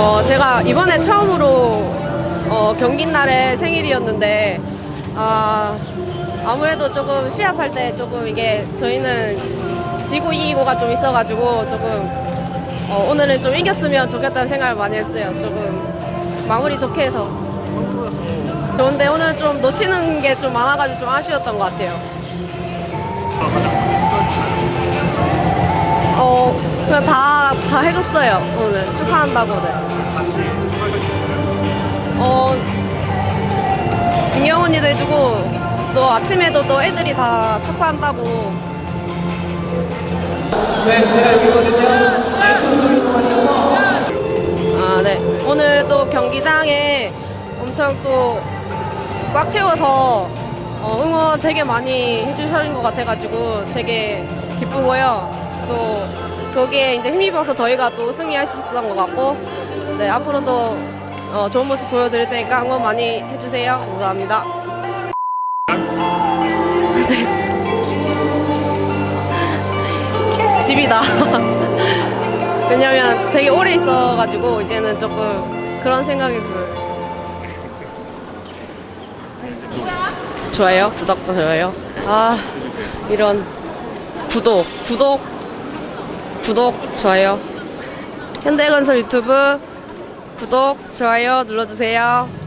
어, 제가 이번에 처음으로 어, 경기 날에 생일이었는데 아, 아무래도 조금 시합할 때 조금 이게 저희는 지고 이기고가 좀 있어가지고 조금 어, 오늘은 좀 이겼으면 좋겠다는 생각을 많이 했어요. 조금 마무리 좋게 해서. 그런데 오늘 좀 놓치는 게 좀 많아가지고 좀 아쉬웠던 것 같아요. 어, 그냥 다, 다 해줬어요, 오늘. 축하한다고는. 어, 민경 언니도 해주고, 또 아침에도 또 애들이 다 축하한다고. 네, 제가 여기거든요. 아, 네. 오늘 또 경기장에 엄청 또 꽉 채워서 어, 응원 되게 많이 해주신 것 같아가지고 되게 기쁘고요. 또 거기에 이제 힘입어서 저희가 또 승리할 수 있었던 것 같고, 네, 앞으로도 어, 좋은 모습 보여드릴 테니까 응원 많이 해주세요. 감사합니다. 네. 집이다. 왜냐면 되게 오래 있어가지고 이제는 조금 그런 생각이 들어요. 좋아요? 구독도 좋아요? 아, 이런 구독, 구독, 구독, 좋아요. 현대건설 유튜브 구독, 좋아요 눌러주세요.